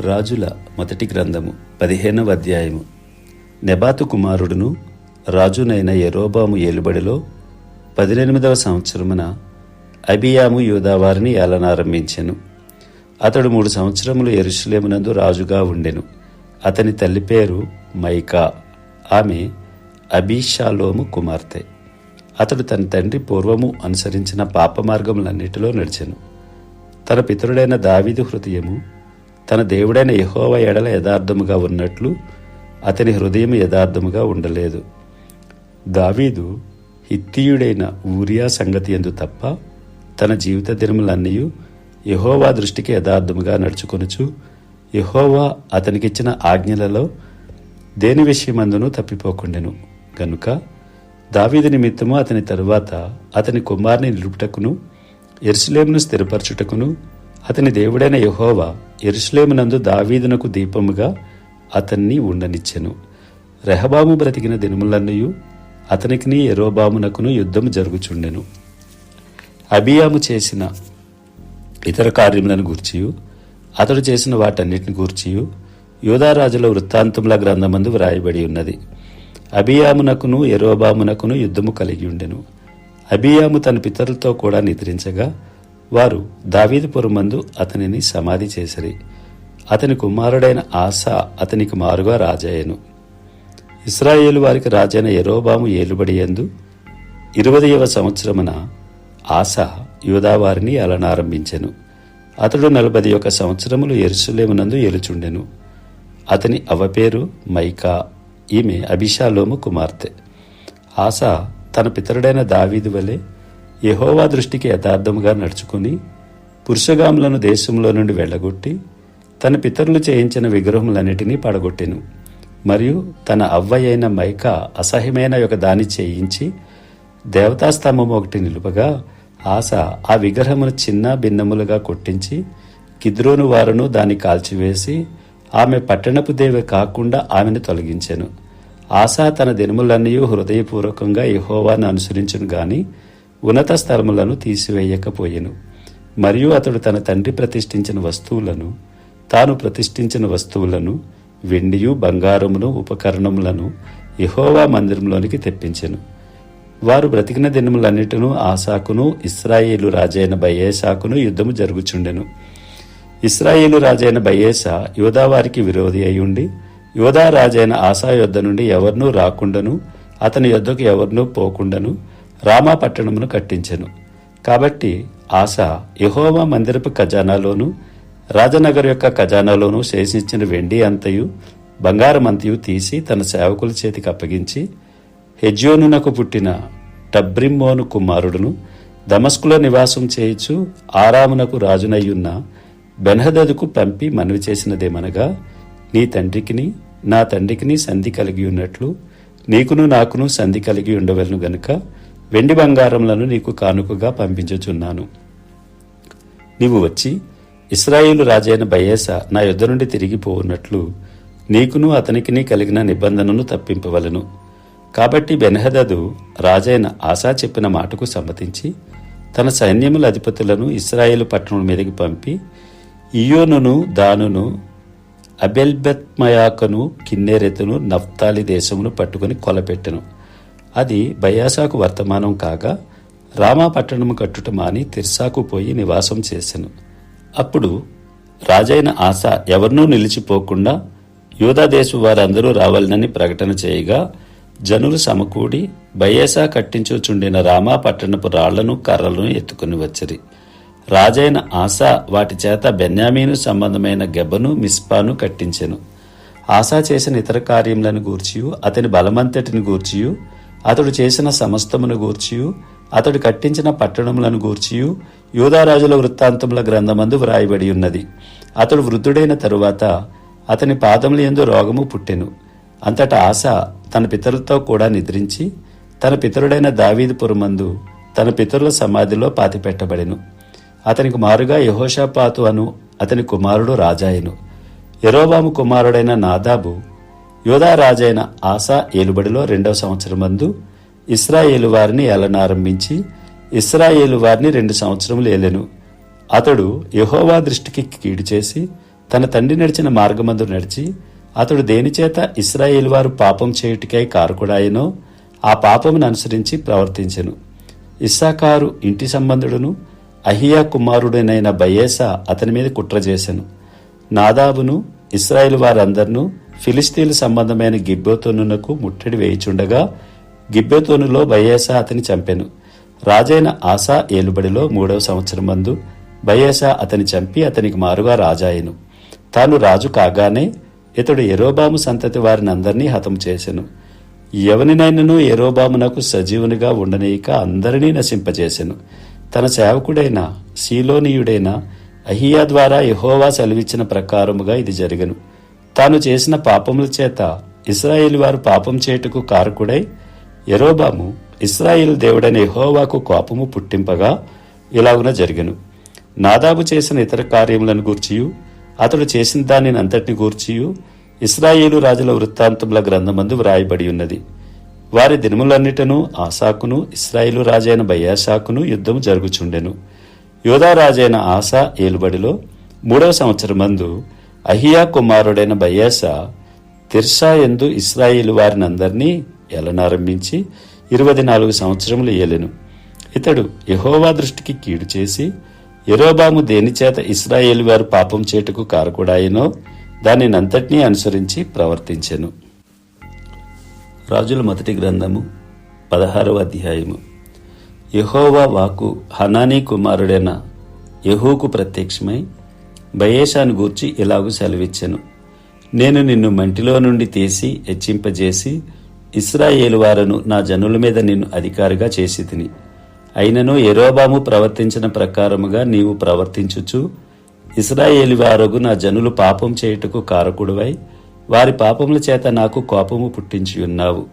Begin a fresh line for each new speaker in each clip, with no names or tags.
రాజుల మొదటి గ్రంథము పదిహేనవ అధ్యాయము. నెబాతు కుమారుడును రాజునైన ఎరోబాము ఏలుబడిలో పదినెనిమిదవ సంవత్సరమున అబియాము యూదావారిని ఏలనారంభించెను. అతడు మూడు సంవత్సరములు ఎరుషులేమునందు రాజుగా ఉండెను. అతని తల్లి పేరు మైకా. ఆమె అబీషాలోము కుమార్తె. అతడు తన తండ్రి పూర్వము అనుసరించిన పాప మార్గములన్నిటిలో నడిచెను. తన పితరుడైన దావీదు హృదయము తన దేవుడైన యహోవ ఎడల యథార్థముగా ఉన్నట్లు అతని హృదయం యథార్థముగా ఉండలేదు. దావీదు హిత్తీయుడైన ఊరియా సంగతి ఎందు తప్ప తన జీవిత దినములన్నీ యహోవా దృష్టికి యథార్థముగా నడుచుకొనుచు యహోవా అతనికిచ్చిన ఆజ్ఞలలో దేని విషయమందును తప్పిపోకుండెను. గనుక దావీదు నిమిత్తము అతని తరువాత అతని కుమార్ని నిలుపుటకును ఎరుసలేమును స్థిరపరచుటకును అతని దేవుడైన యహోవా ఎరుసలేమునందు దావీదునకు దీపముగా అతన్ని ఉండనిచ్చెను. రెహబాము బ్రతికిన దినములన్నయు అతనికిని ఎరోబామునకును యుద్ధము జరుగుచుండెను. అబియాము చేసిన ఇతర కార్యములను గూర్చియు అతడు చేసిన వాటన్నిటిని గూర్చియు యూదారాజుల వృత్తాంతముల గ్రంథమందు వ్రాయబడి ఉన్నది. అబియామునకును ఎరోబామునకును యుద్ధము కలిగి ఉండెను. అబియాము తన పితరులతో కూడా నిద్రించగా వారు దావీదుపురమందు అతనిని సమాధి చేసిరి. అతని కుమారుడైన ఆసా అతనికి మారుగా రాజయ్యను. ఇస్రాయేలు వారికి రాజైన ఎరోబాము ఏలుబడి యందు ఇరవదవ సంవత్సరమున ఆసా యూదావారిని అలనారంభించెను. అతడు నలభై ఒక సంవత్సరములు ఎరుసలేమునందు ఏలుచుండెను. అతని అవపేరు మైకా ఈమె అభిషాలోము కుమార్తె. ఆశా తన పితరుడైన దావీదు వలె యహోవా దృష్టికి యథార్థముగా నడుచుకుని పురుషగాములను దేశంలో నుండి వెళ్ళగొట్టి తన పితరులు చేయించిన విగ్రహములన్నిటినీ పడగొట్టెను. మరియు తన అవ్వయైన మైక అసహ్యమైన ఒక దాని చేయించి దేవతాస్తంభం ఒకటి నిలుపగా ఆశ ఆ విగ్రహమును చిన్న భిన్నములుగా కొట్టించి కిద్రోను వారును దాన్ని కాల్చివేసి ఆమె పట్టణపు దేవి కాకుండా ఆమెను తొలగించెను. ఆశా తన దినములన్నీ హృదయపూర్వకంగా యహోవాను అనుసరించును గాని ఉన్నత స్థలములను తీసివేయకపోయెను. మరియు అతడు తన తండ్రి ప్రతిష్ఠించిన వస్తువులను తాను ప్రతిష్ఠించిన వస్తువులను వెండియు బంగారమును ఉపకరణములను ఇహోవా మందిరంలోనికి తెప్పించెను. వారు బ్రతికిన దినములన్నిటిను ఆసాకును ఇస్రాయేలు రాజైన బయేసాకును యుద్ధము జరుగుచుండెను. ఇస్రాయేలు రాజైన బయేసా యోధావారికి విరోధి అయ్యుండి యోధా రాజైన ఆశా యొద్ద నుండి ఎవరినూ రాకుండాను అతని యొద్దకు ఎవరినూ పోకుండాను రామా పట్టణమును కట్టించెను. కాబట్టి ఆశ యహోవా మందిరపు ఖజానాలోను రాజనగర్ యొక్క ఖజానాలోను శేషించిన వెండి అంతయు బంగారమంతయు తీసి తన సేవకుల చేతికి అప్పగించి హెజ్యోనునకు పుట్టిన టబ్రిమ్మోను కుమారుడును దమస్కులో నివాసం చేయిచు ఆరామునకు రాజునయ్యున్న బెన్హదదుకు పంపి మనవి చేసినదేమనగా నీ తండ్రికిని నా తండ్రికిని సంధి కలిగి ఉన్నట్లు నీకును నాకును సంధి కలిగి ఉండవలను గనుక వెండి బంగారములను నీకు కానుకగా పంపించుచున్నాను. నీవు వచ్చి ఇస్రాయేలు రాజైన బయేస నా యుద్ధ నుండి తిరిగిపోవున్నట్లు నీకును అతనికిని కలిగిన నిబంధనను తప్పింపవలను. కాబట్టి బెనహదదు రాజైన ఆశా చెప్పిన మాటకు సమ్మతించి తన సైన్యముల అధిపతులను ఇస్రాయేలు పట్టణం మీదకి పంపి ఇయోనును దానును అబెల్బెత్మయాకను కిన్నెరెతును నఫ్తాలి దేశమును పట్టుకుని కొలపెట్టెను. అది బయాసాకు వర్తమానం కాగా రామా పట్టణము కట్టుట మాని తిర్సాకు పోయి నివాసం చేసెను. అప్పుడు రాజైన ఆశ ఎవరినూ నిలిచిపోకుండా యూదాదేశు వారందరూ రావాలనని ప్రకటన చేయగా జనులు సమకూడి బయేసా కట్టించుచుండిన రామా పట్టణపు రాళ్ళను కర్రలను ఎత్తుకుని వచ్చిరి. రాజైన ఆశా వాటి చేత బెన్యామీను సంబంధమైన గెబ్బను మిస్పాను కట్టించెను. ఆశా చేసిన ఇతర కార్యములను గూర్చియు అతని బలమంతటిని గూర్చియు అతడు చేసిన సమస్తమును గూర్చియు అతడు కట్టించిన పట్టణములను గూర్చియు యూదారాజుల వృత్తాంతముల గ్రంథమందు వ్రాయబడి ఉన్నది అతడు వృద్ధుడైన తరువాత అతని పాదముల ఎందు రోగము పుట్టెను. అంతటా ఆశ తన పితరులతో కూడా నిద్రించి తన పితరుడైన దావీదు పురమందు తన పితరుల సమాధిలో పాతిపెట్టబడెను. అతనికి మారుగా యహోషాపాతు అను అతని కుమారుడు రాజాయను. ఎరోబాము కుమారుడైన నాదాబు యోధా రాజైన ఆసా ఏలుబడిలో రెండవ సంవత్సరం మందు ఇస్రాయేలు వారిని ఏలనారంభించి ఇస్రాయేలు వారిని రెండు సంవత్సరములు ఏలెను. అతడు యహోవా దృష్టికి కీడు చేసి తన తండ్రి నడిచిన మార్గమందు నడిచి అతడు దేనిచేత ఇస్రాయేల్ వారు పాపం చేయుటికై కారకుడాయనో ఆ పాపమును అనుసరించి ప్రవర్తించెను. ఇస్సాకారు ఇంటి సంబంధుడును అహియా కుమారుడైన బయేసా అతని మీద కుట్ర చేసెను. నాదాబును ఇస్రాయేల్ వారందరినూ ఫిలిస్తీన్ల సంబంధమైన గిబ్బోతోనునకు ముట్టడి వేయిచుండగా గిబ్బెతోనులో బయేసా అతని చంపెను. రాజైన ఆసా ఏలుబడిలో మూడవ సంవత్సరం మందు బయేసా అతని చంపి అతనికి మారుగా రాజాయెను. తాను రాజు కాగానే ఇతడు ఎరోబాము సంతతి వారిని అందరినీ హతం చేసెను. ఎవనినైనను ఎరోబామునకు సజీవునిగా ఉండనీయక అందరినీ నశింపజేసెను. తన సేవకుడైన శీలోనీయుడైన అహియా ద్వారా యహోవా సెలవిచ్చిన ప్రకారముగా ఇది జరగను. తాను చేసిన పాపముల చేత ఇస్రాయేల్ వారు పాపం చేయుటకు కారకుడై ఎరోబాము ఇస్రాయేల్ దేవుడైన యహోవాకు కోపము పుట్టింపగా ఇలాగున జరిగెను. నాదాబు చేసిన ఇతర కార్యములను గూర్చియు అతడు చేసిన దానిని అంతటిని గూర్చియు ఇస్రాయేలు రాజుల వృత్తాంతముల గ్రంథమందు వ్రాయబడి ఉన్నది వారి దినములన్నిటను ఆసాకును ఇస్రాయేలు రాజైన బయ్యాషాకును యుద్ధము జరుగుచుండెను. యోధారాజైన ఆసా ఏలుబడిలో మూడవ సంవత్సరం మందు అహియా కుమారుడైన బయ్యాసా తిర్సా ఎందు ఇస్రాయిల్ వారిని అందరినీ ఏలనారంభించి ఇరవై నాలుగు సంవత్సరములు ఏలెను ఇతడు యహోవా దృష్టికి కీడు చేసి యరోబాము దేనిచేత ఇస్రాయేలు వారు పాపం చేటుకు కారకుడాయనో దానినంతటినీ అనుసరించి ప్రవర్తించెను. రాజుల మొదటి గ్రంథము పదహారవ అధ్యాయము. యహోవా వాకు హనానీ కుమారుడైన యహూకు ప్రత్యక్షమై బయేషాను గూర్చి ఇలాగు సెలవిచ్చెను. నేను నిన్ను మంటిలో నుండి తీసి హెచ్చింపజేసి ఇస్రాయేలు వారను నా జనుల మీద నిన్ను అధికారిగా చేసి తిని అయినను ఎరోబాము ప్రవర్తించిన ప్రకారముగా నీవు ప్రవర్తించుచు ఇస్రాయేలు వారగు నా జనులు పాపం చేయుటకు కారకుడువై వారి పాపముల చేత నాకు కోపము పుట్టించి ఉన్నావు.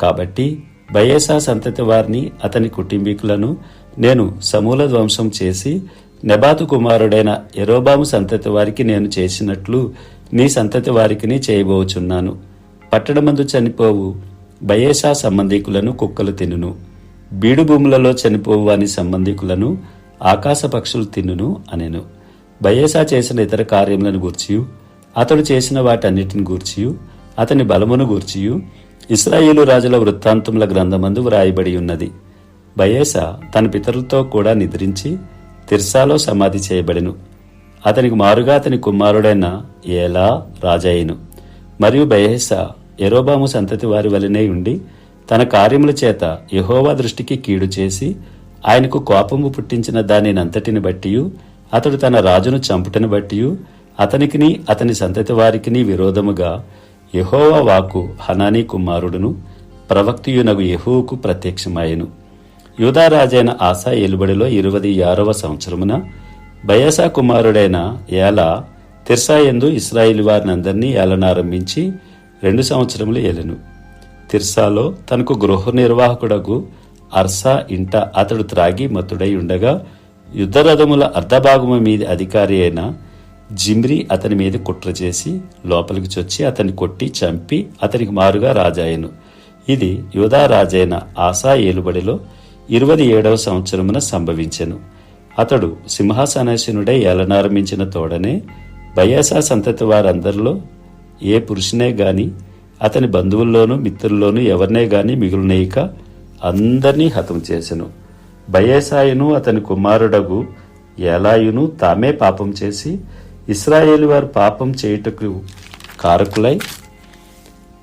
కాబట్టి బయేసా సంతతి వారిని అతని కుటుంబీకులను నేను సమూల ధ్వంసం చేసి నెబాతు కుమారుడైన ఎరోబాము సంతతి వారికి నేను చేసినట్లు నీ సంతతి వారికి చేయబోచున్నాను. పట్టణమందు చనిపోవు బయేషా సంబంధికులను కుక్కలు తినును. బీడు భూములలో చనిపోవు వాని సంబంధికులను ఆకాశ పక్షులు తిన్నును అనెను. బయేసా చేసిన ఇతర కార్యములను గూర్చియు అతడు చేసిన వాటన్నిటిని గూర్చియు అతని బలమును గూర్చియు ఇస్రాయేలు రాజుల వృత్తాంతముల గ్రంథమందు వ్రాయబడి ఉన్నది. బయేసా తన పితరులతో కూడా నిద్రించి తిర్సాలో సమాధి చేయబడెను. అతనికి మారుగా అతని కుమారుడైన ఏలా రాజయ్యను మరియు బయహస ఎరోబాము సంతతి వారి వలనే ఉండి తన కార్యముల చేత యహోవా దృష్టికి కీడు చేసి ఆయనకు కోపము పుట్టించిన దానినంతటిని బట్టి అతడు తన రాజును చంపుటను బట్టి అతనికిని అతని సంతతి వారికిని విరోధముగా యహోవా వాకు హనానీ కుమారుడును ప్రవక్తియునగు యహూకు ప్రత్యక్షమాయెను. యూదారాజైన ఆశా ఎలుబడిలో ఇరవది ఆరవ సంవత్సరమున బయసా కుమారుడైన ఏలా తిర్సా ఎందు ఇస్రాయిల్ వారిని అందరినీ ఏలనారంభించి రెండు సంవత్సరములు ఏలెను. తిర్సాలో తనకు గృహ నిర్వాహకుడకు అర్సా ఇంట అతడు త్రాగి మత్తుడై ఉండగా యుద్ధరథముల అర్ధభాగము మీద అధికారి అయిన జిమ్రి అతని మీద కుట్ర చేసి లోపలికి చొచ్చి అతన్ని కొట్టి చంపి అతనికి మారుగా రాజాయను. ఇది యూదా రాజైన ఆసా ఏలుబడిలో ఇరవై ఏడవ సంవత్సరమున సంభవించెను. అతడు సింహాసనాశనుడే ఏలనారంభించిన తోడనే బయాసా సంతతి వారందరిలో ఏ పురుషునే గాని అతని బంధువుల్లోనూ మిత్రుల్లోనూ ఎవరినే గాని మిగులునేయక అందరినీ హతం చేసెను. బయేసాయును అతని కుమారుడగు ఏలాయును తామే పాపం చేసి ఇస్రాయేలు వారు పాపం చేయుటకు కారకులై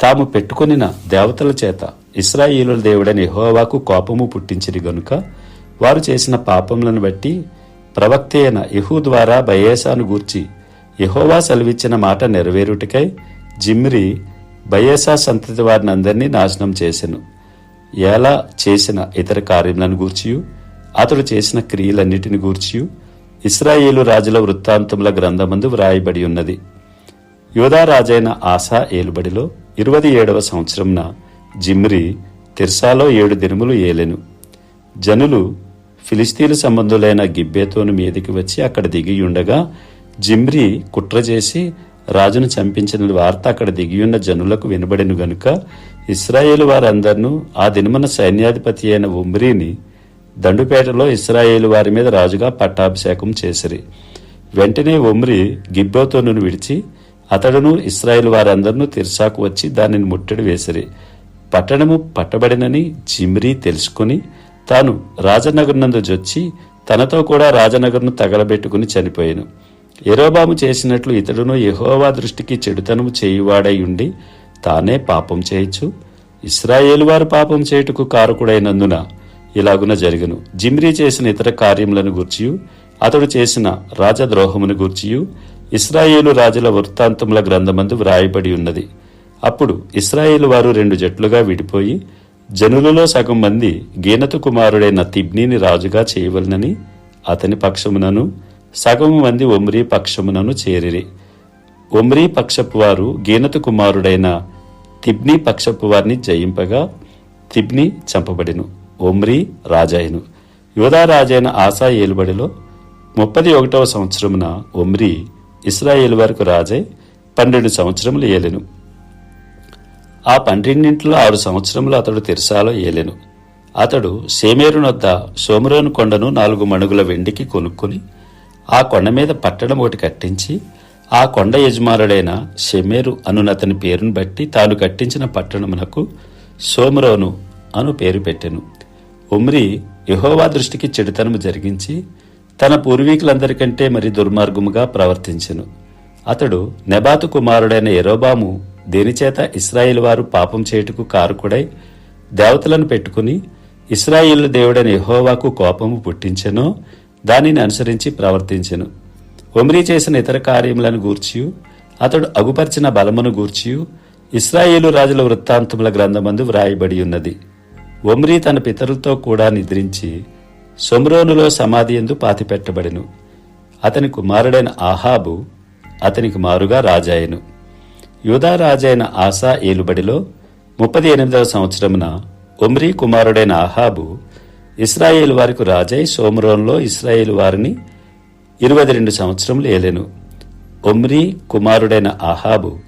తాము పెట్టుకొనిన దేవతల చేత ఇస్రాయేలుల దేవుడైన యెహోవాకు కోపము పుట్టించిరి గనుక వారు చేసిన పాపములను బట్టి ప్రవక్త అయిన యహూ ద్వారా బయేసాను గూర్చి యహోవా సెలవిచ్చిన మాట నెరవేరుటకై జిమ్రి బయేసా సంతతి వారిని అందరినీ నాశనం చేసెను. ఎలా చేసిన ఇతర కార్యములను గూర్చియు అతడు చేసిన క్రియలన్నిటిని గూర్చియు ఇస్రాయేలు రాజుల వృత్తాంతముల గ్రంథమందు వ్రాయబడి ఉన్నది. యోధారాజైన ఆశా ఏలుబడిలో ఇరవై ఏడవ సంవత్సరంన జిమ్రి తిర్సాలో ఏడు దినములు ఏలెను. జనులు ఫిలిస్తీన్ సంబంధులైన గిబ్బేతోను మీదికి వచ్చి అక్కడ దిగియుండగా జిమ్రి కుట్ర చేసి రాజును చంపించిన వార్త అక్కడ దిగియున్న జనులకు వినబడిను గనుక ఇస్రాయేలు వారందరినూ ఆ దినమున సైన్యాధిపతి అయిన ఉమ్రీని దండుపేటలో ఇస్రాయేలు వారి మీద రాజుగా పట్టాభిషేకం చేసిరి. వెంటనే ఒమ్రి గిబ్బోతోను విడిచి అతడును ఇస్రాయేల్ వారందరినూ తిర్సాకు వచ్చి దానిని ముట్టడి వేసిరి. పట్టణము పట్టబడినని జిమ్రీ తెలుసుకుని తాను రాజనగరునందు జొచ్చి తనతో కూడా రాజనగరును తగలబెట్టుకుని చనిపోయాను. ఎరోబాము చేసినట్లు ఇతడును యహోవా దృష్టికి చెడుతనము చేయువాడై ఉండి తానే పాపం చేయొచ్చు ఇస్రాయేలు వారు పాపం చేయుటకు కారకుడైనందున ఇలాగున జరుగును. జిమ్రీ చేసిన ఇతర కార్యములను గూర్చియు అతడు చేసిన రాజద్రోహమును గూర్చియు. ఇస్రాయేలు రాజుల వృత్తాంతముల గ్రంథమందు వ్రాయబడి ఉన్నది. అప్పుడు ఇస్రాయేలు వారు రెండు జట్లుగా విడిపోయి జనులలో సగం మంది గీనతు కుమారుడైన తిబ్నీని రాజుగా చేయవలనని అతని పక్షమునను సగము మంది ఒమ్రీ పక్షమునను చేరిరి. ఒమ్రీ పక్షపు వారు గీనతు కుమారుడైన తిబ్నీ పక్షపు వారిని జయింపగా తిబ్ని చంపబడిను ఒమ్రీ రాజాయను యోధా రాజైన ఆసా ఏలుబడిలో ముప్పది ఒకటవ సంవత్సరమున ఒమ్రీ ఇస్రాయేల్ వరకు రాజై పన్నెండు సంవత్సరములు ఏలెను. ఆ పన్నెండింటిలో ఆరు సంవత్సరములు అతడు తిరసాలో ఏలెను. అతడు సేమేరునొద్ద సోమరోను కొండను నాలుగు మణుగుల వెండికి కొనుక్కొని ఆ కొండ మీద పట్టణం ఒకటి కట్టించి ఆ కొండ యజమానుడైన షెమేరు అనునతని పేరును బట్టి తాను కట్టించిన పట్టణమునకు సోమరోను అను పేరు పెట్టెను. ఉమ్రి యహోవా దృష్టికి చెడుతనము జరిగించి తన పూర్వీకులందరికంటే మరి దుర్మార్గముగా ప్రవర్తించెను. అతడు నెబాతు కుమారుడైన ఎరోబాము దేనిచేత ఇస్రాయేల్ వారు పాపం చేయుటకు కారుకుడై దేవతలను పెట్టుకుని ఇస్రాయేలు దేవుడైన యహోవాకు కోపము పుట్టించెనో దానిని అనుసరించి ప్రవర్తించెను. ఒమ్రీ చేసిన ఇతర కార్యములను గూర్చియు అతడు అగుపరిచిన బలమును గూర్చియు ఇస్రాయేలు రాజుల వృత్తాంతముల గ్రంథమందు వ్రాయబడి ఉన్నది. ఒమ్రీ తన పితరులతో కూడా నిద్రించి సొమ్రోనులో సమాధి ఎందు పాతిపెట్టబడెను. అతని కుమారుడైన ఆహాబు అతనికి మారుగా రాజాయెను. యూదారాజైన ఆసా ఏలుబడిలో ముప్పది ఎనిమిదవ సంవత్సరమున ఒమ్రీ కుమారుడైన ఆహాబు ఇస్రాయేల్ వారికి రాజై సోమరంలో ఇస్రాయేల్ వారిని ఇరవై రెండు సంవత్సరములు ఏలెను. ఒమ్రీ కుమారుడైన ఆహాబు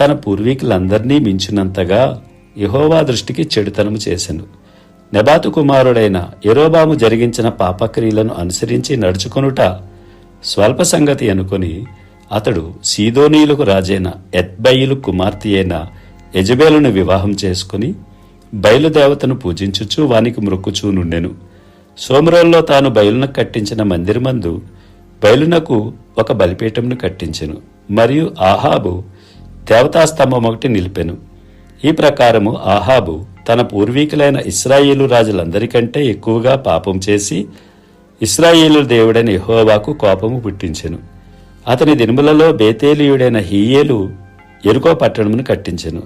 తన పూర్వీకులందరినీ మించినంతగా యహోవా దృష్టికి చెడుతనము చేశాను నెబాతు కుమారుడైన ఎరోబాము జరిగించిన పాపక్రియలను అనుసరించి నడుచుకొనుట స్వల్ప సంగతి అనుకొని అతడు సీదోనీయులకు రాజైన ఎత్బయిలు కుమార్తె అయిన యజబేలును వివాహం చేసుకుని బయలుదేవతను పూజించుచు వానికి మ్రొక్కుచూ నుండెను సోమరోల్లో తాను బయలునకు కట్టించిన మందిరమందు బయలునకు ఒక బలిపీఠంను కట్టించెను. మరియు ఆహాబు దేవతాస్తంభం ఒకటి నిలిపెను. ఈ ప్రకారము ఆహాబు తన పూర్వీకులైన ఇస్రాయేలు రాజులందరికంటే ఎక్కువగా పాపం చేసి ఇస్రాయేలు దేవుడైన యెహోవాకు కోపము పుట్టించెను. అతని దినములలో బేతేలియుడైన హీయేలు ఎరుకో పట్టణమును కట్టించెను.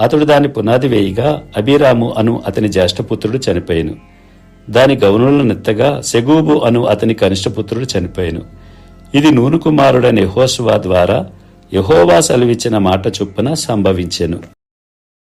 అతడు దాని పునాది వేయిగా అభిరాము అను అతని జ్యేష్ఠపుత్రుడు చనిపోయాను. దాని గౌనులను నెత్తగా సెగూబు అను అతని కనిష్టపుత్రుడు చనిపోయాను. ఇది నూను కుమారుడైన యెహోషువ ద్వారా యహోవా సెలవిచ్చిన మాట చొప్పున సంభవించెను.